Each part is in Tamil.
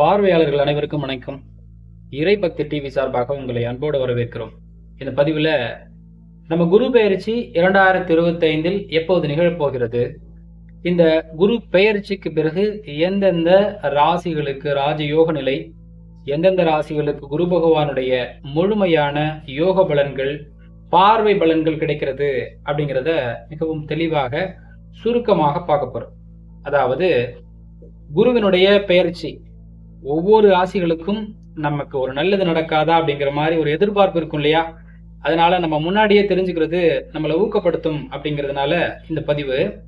பார்வையாளர்கள் அனைவருக்கும் வணக்கம். இறைபக்தி டிவி சார்பாக உங்களை அன்போடு வரவேற்கிறோம். இந்த பதிவில் நம்ம குரு பெயர்ச்சி இரண்டாயிரத்தி இருபத்தைந்தில் எப்போது நிகழப்போகிறது? இந்த குரு பெயர்ச்சிக்கு பிறகு எந்தெந்த ராசிகளுக்கு ராஜயோக நிலை எந்தெந்த ராசிகளுக்கு குரு பகவானுடைய முழுமையான யோக பலன்கள் பார்வை பலன்கள் கிடைக்கிறது அப்படிங்கிறத மிகவும் தெளிவாக சுருக்கமாக பார்க்க போறோம். அதாவது குருவினுடைய பெயர்ச்சி ஒவ்வொரு ராசிகளுக்கும் நமக்கு ஒரு நல்லது நடக்காதா அப்படிங்கிற மாதிரி ஒரு எதிர்பார்ப்பு இருக்கும் இல்லையா? அதனால நம்ம முன்னாடியே தெரிஞ்சுக்கிறது நம்மளை ஊக்கப்படுத்தும் அப்படிங்கிறதுனால இந்த பதிவு.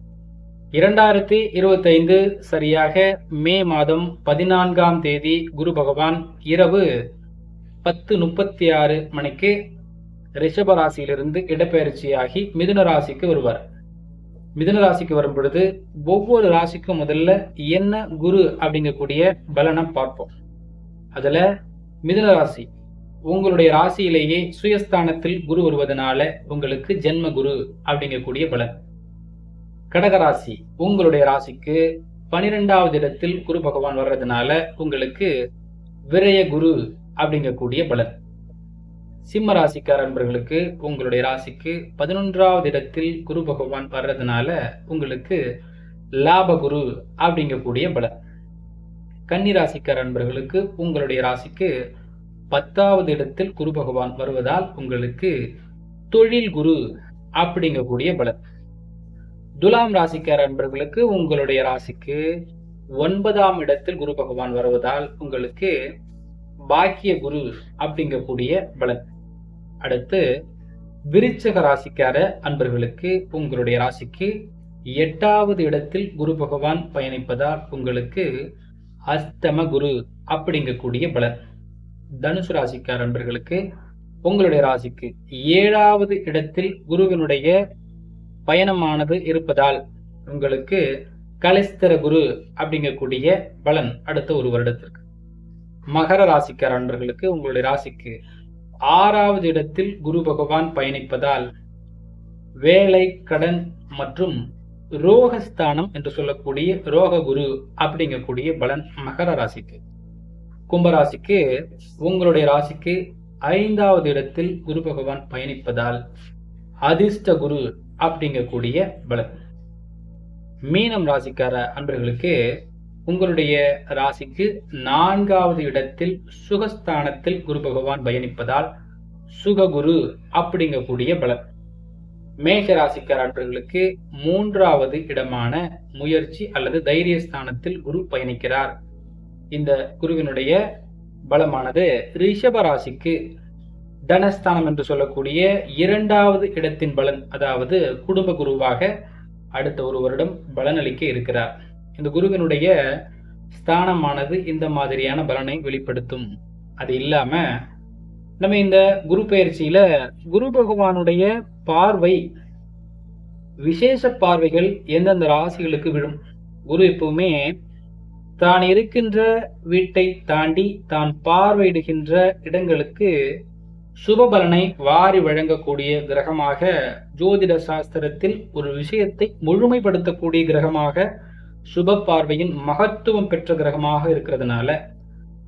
இரண்டாயிரத்தி இருபத்தைந்து சரியாக மே மாதம் பதினான்காம் தேதி குரு பகவான் இரவு பத்து முப்பத்தி ஆறு மணிக்கு ரிஷப ராசியிலிருந்து இடப்பெயர்ச்சியாகி மிதுன ராசிக்கு வருவார். மிதன ராசிக்கு வரும் பொழுது ஒவ்வொரு ராசிக்கும் முதல்ல என்ன குரு அப்படிங்கக்கூடிய பலனை பார்ப்போம். அதுல மிதுன ராசி உங்களுடைய ராசியிலேயே சுயஸ்தானத்தில் குரு வருவதனால உங்களுக்கு ஜென்ம குரு அப்படிங்கக்கூடிய பலன். கடகராசி உங்களுடைய ராசிக்கு பனிரெண்டாவது இடத்தில் குரு பகவான் வர்றதுனால உங்களுக்கு விரய குரு அப்படிங்கக்கூடிய பலன். சிம்ம ராசிக்கார நண்பர்களுக்கு உங்களுடைய ராசிக்கு பதினொன்றாவது இடத்தில் குரு பகவான் வர்றதுனால உங்களுக்கு லாப குரு அப்படிங்கக்கூடிய பலன். கன்னி ராசிக்கார நண்பர்களுக்கு உங்களுடைய ராசிக்கு பத்தாவது இடத்தில் குரு பகவான் வருவதால் உங்களுக்கு தொழில் குரு அப்படிங்கக்கூடிய பலன். துலாம் ராசிக்கார நண்பர்களுக்கு உங்களுடைய ராசிக்கு ஒன்பதாம் இடத்தில் குரு பகவான் வருவதால் உங்களுக்கு பாக்கிய குரு அப்படிங்கக்கூடிய பலன். அடுத்து விருச்சக ராசிக்கார அன்பர்களுக்கு உங்களுடைய ராசிக்கு எட்டாவது இடத்தில் குரு பகவான் பயணிப்பதால் உங்களுக்கு அஸ்தம குரு அப்படிங்கக்கூடிய பலன். தனுசு ராசிக்கார அன்பர்களுக்கு உங்களுடைய ராசிக்கு ஏழாவது இடத்தில் குருவினுடைய பயணமானது இருப்பதால் உங்களுக்கு கலிஸ்தர குரு அப்படிங்கக்கூடிய பலன் அடுத்த ஒரு வருடத்திற்கு. மகர ராசிக்கார அன்பர்களுக்கு உங்களுடைய ராசிக்கு ஆறாவது இடத்தில் குரு பகவான் பயணிப்பதால் வேலை கடன் மற்றும் ரோகஸ்தானம் என்று சொல்லக்கூடிய ரோக குரு அப்படிங்கக்கூடிய பலன் மகர ராசிக்கு. கும்பராசிக்கு உங்களுடைய ராசிக்கு ஐந்தாவது இடத்தில் குரு பகவான் பயணிப்பதால் அதிர்ஷ்ட குரு அப்படிங்கக்கூடிய பலன். மீனம் ராசிக்கார அன்பர்களுக்கு உங்களுடைய ராசிக்கு நான்காவது இடத்தில் சுகஸ்தானத்தில் குரு பகவான் பயணிப்பதால் சுககுரு அப்படிங்கக்கூடிய பலன். மேஷ ராசிக்காரர்களுக்கு மூன்றாவது இடமான முயற்சி அல்லது தைரியஸ்தானத்தில் குரு பயணிக்கிறார். இந்த குருவினுடைய பலமானது ரிஷப ராசிக்கு தனஸ்தானம் என்று சொல்லக்கூடிய இரண்டாவது இடத்தின் பலன் அதாவது குடும்ப குருவாக அடுத்த ஒரு வருடம் பலனளிக்க இருக்கிறார். இந்த குருவினுடைய ஸ்தானமானது இந்த மாதிரியான பலனை வெளிப்படுத்தும். அது இல்லாம நம்ம இந்த குரு பயிற்சியில குரு பகவானுடைய பார்வை விசேஷ பார்வைகள் எந்தெந்த ராசிகளுக்கு விழும்? குரு எப்பவுமே தான் இருக்கின்ற வீட்டை தாண்டி தான் பார்வையிடுகின்ற இடங்களுக்கு சுபபலனை வாரி வழங்கக்கூடிய கிரகமாக ஜோதிட சாஸ்திரத்தில் ஒரு விஷயத்தை முழுமைப்படுத்தக்கூடிய கிரகமாக சுப பார்வையின் மகத்துவம் பெற்ற கிரகமாக இருக்கிறதுனால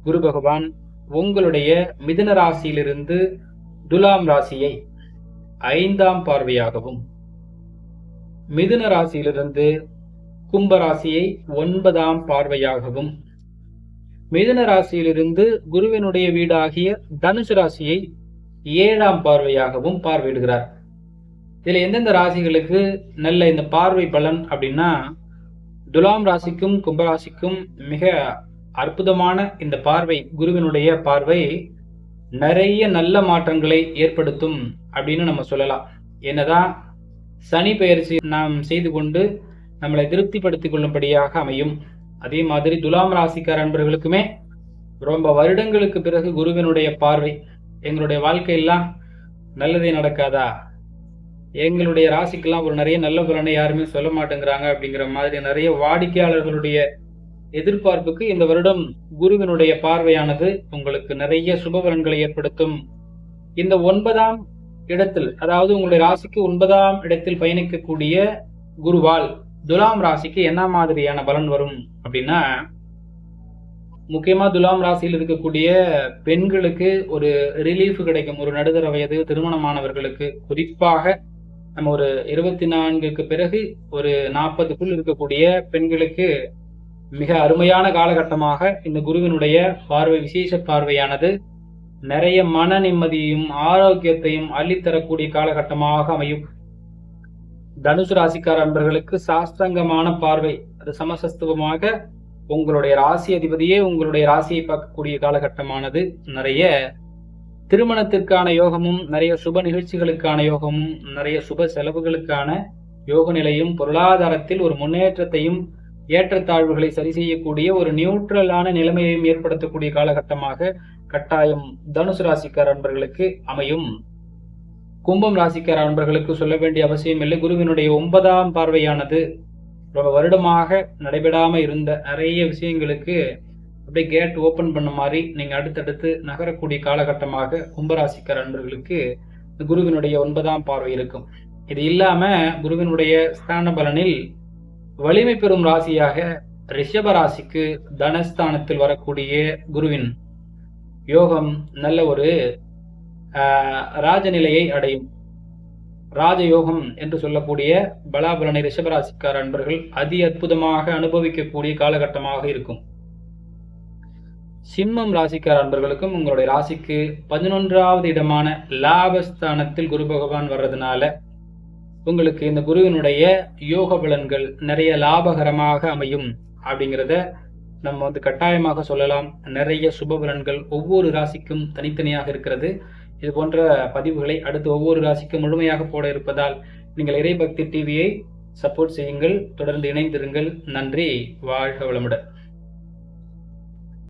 குரு பகவான் உங்களுடைய மிதுன ராசியிலிருந்து துலாம் ராசியை ஐந்தாம் பார்வையாகவும் மிதுன ராசியிலிருந்து கும்ப ராசியை ஒன்பதாம் பார்வையாகவும் மிதுன ராசியிலிருந்து குருவினுடைய வீடாகிய தனுசு ராசியை ஏழாம் பார்வையாகவும் பார்வையிடுகிறார். இதில் எந்தெந்த ராசிகளுக்கு நல்ல இந்த பார்வை பலன் அப்படின்னா துலாம் ராசிக்கும் கும்பராசிக்கும் மிக அற்புதமான இந்த பார்வை குருவினுடைய பார்வை நிறைய நல்ல மாற்றங்களை ஏற்படுத்தும் அப்படின்னு நம்ம சொல்லலாம். என்னதான் சனி பயிற்சி நாம் செய்து கொண்டு நம்மளை திருப்திப்படுத்திக் கொள்ளும்படியாக அமையும். அதே மாதிரி துலாம் ராசிக்கார அன்பர்களுக்குமே ரொம்ப வருடங்களுக்கு பிறகு குருவினுடைய பார்வை. எங்களுடைய வாழ்க்கையெல்லாம் நல்லதே நடக்காதா? எங்களுடைய ராசிக்கெல்லாம் ஒரு நிறைய நல்ல பலனை யாருமே சொல்ல மாட்டேங்கிறாங்க அப்படிங்கிற மாதிரி நிறைய வாடிக்கையாளர்களுடைய எதிர்பார்ப்புக்கு இந்த வருடம் குருவினுடைய பார்வையானது உங்களுக்கு நிறைய சுப பலன்களை ஏற்படுத்தும். இந்த ஒன்பதாம் இடத்தில் அதாவது உங்களுடைய ராசிக்கு ஒன்பதாம் இடத்தில் பயணிக்கக்கூடிய குருவால் துலாம் ராசிக்கு என்ன மாதிரியான பலன் வரும் அப்படின்னா முக்கியமா துலாம் ராசியில் இருக்கக்கூடிய பெண்களுக்கு ஒரு ரிலீஃப் கிடைக்கும். ஒரு நடுத்தர வயது திருமணமானவர்களுக்கு. குறிப்பாக நம்ம ஒரு இருபத்தி நான்குக்கு பிறகு ஒரு நாற்பதுக்குள் இருக்கக்கூடிய பெண்களுக்கு மிக அருமையான காலகட்டமாக இந்த குருவினுடைய பார்வை விசேஷ பார்வையானது நிறைய மன நிம்மதியையும் ஆரோக்கியத்தையும் அள்ளித்தரக்கூடிய காலகட்டமாக அமையும். தனுசு ராசிக்கார அன்பர்களுக்கு சாஸ்திரங்கமான பார்வை அது சமசஸ்துவமாக உங்களுடைய ராசி அதிபதியே உங்களுடைய ராசியை பார்க்கக்கூடிய காலகட்டமானது. நிறைய திருமணத்திற்கான யோகமும் நிறைய சுப நிகழ்ச்சிகளுக்கான யோகமும் நிறைய சுப செலவுகளுக்கான யோக நிலையும் பொருளாதாரத்தில் ஒரு முன்னேற்றத்தையும் ஏற்றத்தாழ்வுகளை சரி செய்யக்கூடிய ஒரு நியூட்ரலான நிலைமையையும் ஏற்படுத்தக்கூடிய காலகட்டமாக கட்டாயம் தனுசு ராசிக்கார அன்பர்களுக்கு அமையும். கும்பம் ராசிக்கார அன்பர்களுக்கு சொல்ல வேண்டிய அவசியம் இல்லை. குருவினுடைய ஒன்பதாம் பார்வையானது ரொம்ப வருடமாக நடைபெறாமல் இருந்த நிறைய விஷயங்களுக்கு அப்படியே கேட் ஓப்பன் பண்ண மாதிரி நீங்கள் அடுத்தடுத்து நகரக்கூடிய காலகட்டமாக கும்பராசிக்கார அன்பர்களுக்கு இந்த குருவினுடைய ஒன்பதாம் பார்வை இருக்கும். இது இல்லாமல் குருவினுடைய ஸ்தான பலனில் வலிமை பெறும் ராசியாக ரிஷப ராசிக்கு தனஸ்தானத்தில் வரக்கூடிய குருவின் யோகம் நல்ல ஒரு ராஜநிலையை அடையும். ராஜயோகம் என்று சொல்லக்கூடிய பலாபலனை ரிஷபராசிக்கார அன்பர்கள் அதி அற்புதமாக அனுபவிக்கக்கூடிய காலகட்டமாக இருக்கும். சிம்மம் ராசிக்கார அன்பர்களுக்கும் உங்களுடைய ராசிக்கு பதினொன்றாவது இடமான லாபஸ்தானத்தில் குரு பகவான் வர்றதுனால உங்களுக்கு இந்த குருவினுடைய யோக பலன்கள் நிறைய லாபகரமாக அமையும் அப்படிங்கிறத நம்ம வந்து கட்டாயமாக சொல்லலாம். நிறைய சுப பலன்கள் ஒவ்வொரு ராசிக்கும் தனித்தனியாக இருக்கிறது. இது போன்ற பதிவுகளை அடுத்து ஒவ்வொரு ராசிக்கும் முழுமையாக போட இருப்பதால் நீங்கள் இறைபக்தி டிவியை சப்போர்ட் செய்யுங்கள். தொடர்ந்து இணைந்திருங்கள். நன்றி. வாழ்க வளமுடன்.